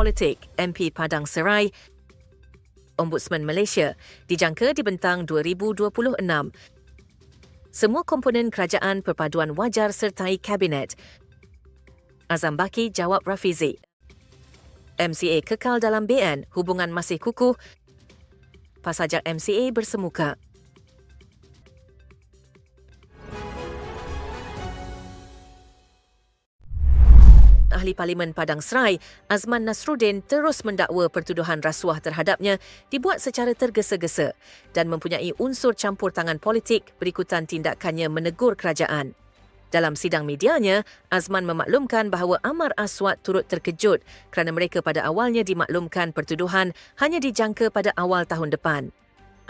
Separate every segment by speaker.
Speaker 1: politik MP Padang Serai Ombudsman Malaysia dijangka dibentang 2026. Semua komponen kerajaan perpaduan wajar sertai kabinet. Azam Baki jawab Rafizi. MCA kekal dalam BN, hubungan masih kukuh. Pasajak MCA bersemuka. Ahli Parlimen Padang Serai, Azman Nasruddin terus mendakwa pertuduhan rasuah terhadapnya dibuat secara tergesa-gesa dan mempunyai unsur campur tangan politik berikutan tindakannya menegur kerajaan. Dalam sidang medianya, Azman memaklumkan bahawa Amar Aswad turut terkejut kerana mereka pada awalnya dimaklumkan pertuduhan hanya dijangka pada awal tahun depan.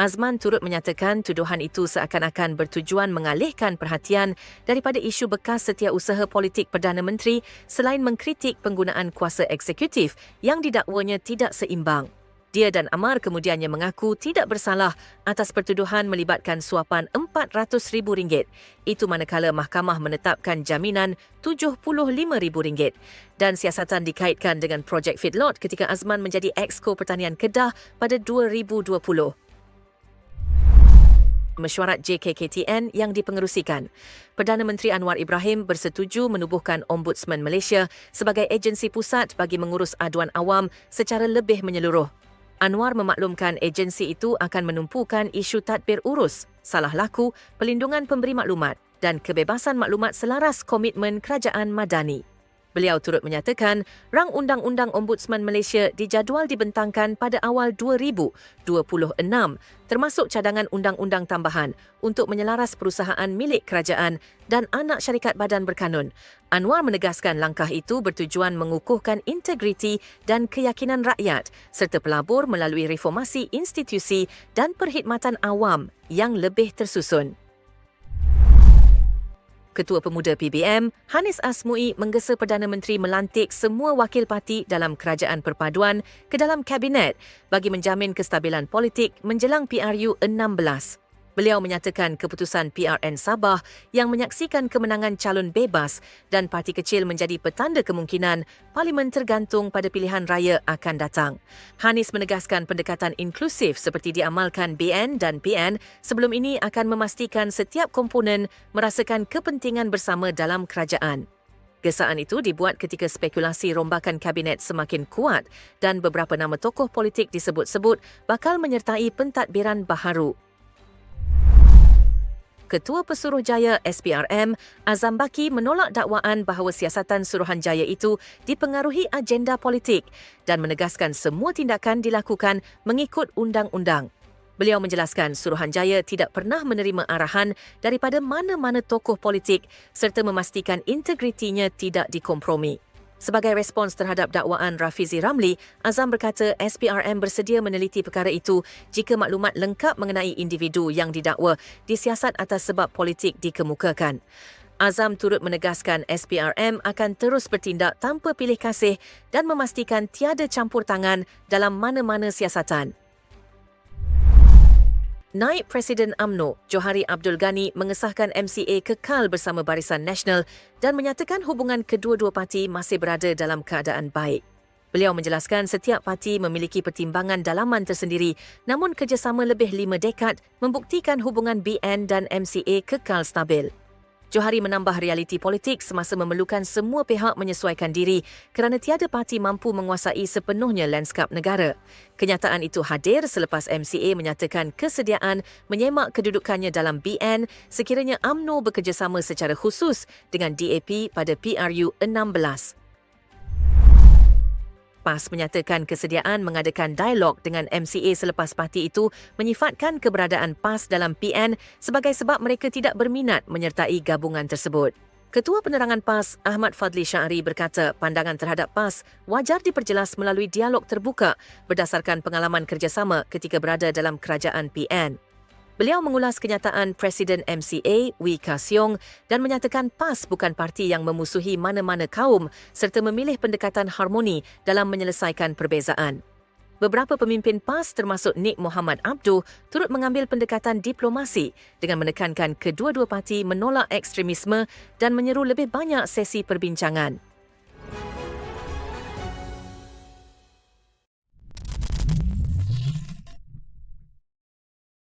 Speaker 1: Azman turut menyatakan tuduhan itu seakan-akan bertujuan mengalihkan perhatian daripada isu bekas setiausaha politik Perdana Menteri selain mengkritik penggunaan kuasa eksekutif yang didakwanya tidak seimbang. Dia dan Amar kemudiannya mengaku tidak bersalah atas pertuduhan melibatkan suapan RM400,000. Itu manakala mahkamah menetapkan jaminan RM75,000 dan siasatan dikaitkan dengan projek feedlot ketika Azman menjadi Exco Pertanian Kedah pada 2020 mesyuarat JKKTN yang dipengerusikan. Perdana Menteri Anwar Ibrahim bersetuju menubuhkan Ombudsman Malaysia sebagai agensi pusat bagi mengurus aduan awam secara lebih menyeluruh. Anwar memaklumkan agensi itu akan menumpukan isu tadbir urus, salah laku, pelindungan pemberi maklumat dan kebebasan maklumat selaras komitmen kerajaan madani. Beliau turut menyatakan rang Undang-Undang Ombudsman Malaysia dijadual dibentangkan pada awal 2026 termasuk cadangan undang-undang tambahan untuk menyelaras perusahaan milik kerajaan dan anak syarikat badan berkanun. Anwar menegaskan langkah itu bertujuan mengukuhkan integriti dan keyakinan rakyat serta pelabur melalui reformasi institusi dan perkhidmatan awam yang lebih tersusun. Ketua Pemuda PBM, Hanis Asmui menggesa Perdana Menteri melantik semua wakil parti dalam kerajaan perpaduan ke dalam kabinet bagi menjamin kestabilan politik menjelang PRU 16. Beliau menyatakan keputusan PRN Sabah yang menyaksikan kemenangan calon bebas dan parti kecil menjadi petanda kemungkinan parlimen tergantung pada pilihan raya akan datang. Hanis menegaskan pendekatan inklusif seperti diamalkan BN dan PN sebelum ini akan memastikan setiap komponen merasakan kepentingan bersama dalam kerajaan. Gesaan itu dibuat ketika spekulasi rombakan kabinet semakin kuat dan beberapa nama tokoh politik disebut-sebut bakal menyertai pentadbiran baharu. Ketua Pesuruhjaya SPRM, Azam Baki menolak dakwaan bahawa siasatan Suruhanjaya itu dipengaruhi agenda politik dan menegaskan semua tindakan dilakukan mengikut undang-undang. Beliau menjelaskan Suruhanjaya tidak pernah menerima arahan daripada mana-mana tokoh politik serta memastikan integritinya tidak dikompromi. Sebagai respons terhadap dakwaan Rafizi Ramli, Azam berkata SPRM bersedia meneliti perkara itu jika maklumat lengkap mengenai individu yang didakwa disiasat atas sebab politik dikemukakan. Azam turut menegaskan SPRM akan terus bertindak tanpa pilih kasih dan memastikan tiada campur tangan dalam mana-mana siasatan. Naib Presiden AMNO, Johari Abdul Ghani mengesahkan MCA kekal bersama Barisan Nasional dan menyatakan hubungan kedua-dua parti masih berada dalam keadaan baik. Beliau menjelaskan setiap parti memiliki pertimbangan dalaman tersendiri namun kerjasama lebih lima dekad membuktikan hubungan BN dan MCA kekal stabil. Johari menambah realiti politik semasa memerlukan semua pihak menyesuaikan diri kerana tiada parti mampu menguasai sepenuhnya lanskap negara. Kenyataan itu hadir selepas MCA menyatakan kesediaan menyemak kedudukannya dalam BN sekiranya AMNO bekerjasama secara khusus dengan DAP pada PRU 16. PAS menyatakan kesediaan mengadakan dialog dengan MCA selepas parti itu menyifatkan keberadaan PAS dalam PN sebagai sebab mereka tidak berminat menyertai gabungan tersebut. Ketua Penerangan PAS, Ahmad Fadli Syari berkata pandangan terhadap PAS wajar diperjelas melalui dialog terbuka berdasarkan pengalaman kerjasama ketika berada dalam kerajaan PN. Beliau mengulas kenyataan Presiden MCA, Wee Ka Siong dan menyatakan PAS bukan parti yang memusuhi mana-mana kaum serta memilih pendekatan harmoni dalam menyelesaikan perbezaan. Beberapa pemimpin PAS termasuk Nik Muhammad Abdul turut mengambil pendekatan diplomasi dengan menekankan kedua-dua parti menolak ekstremisme dan menyeru lebih banyak sesi perbincangan.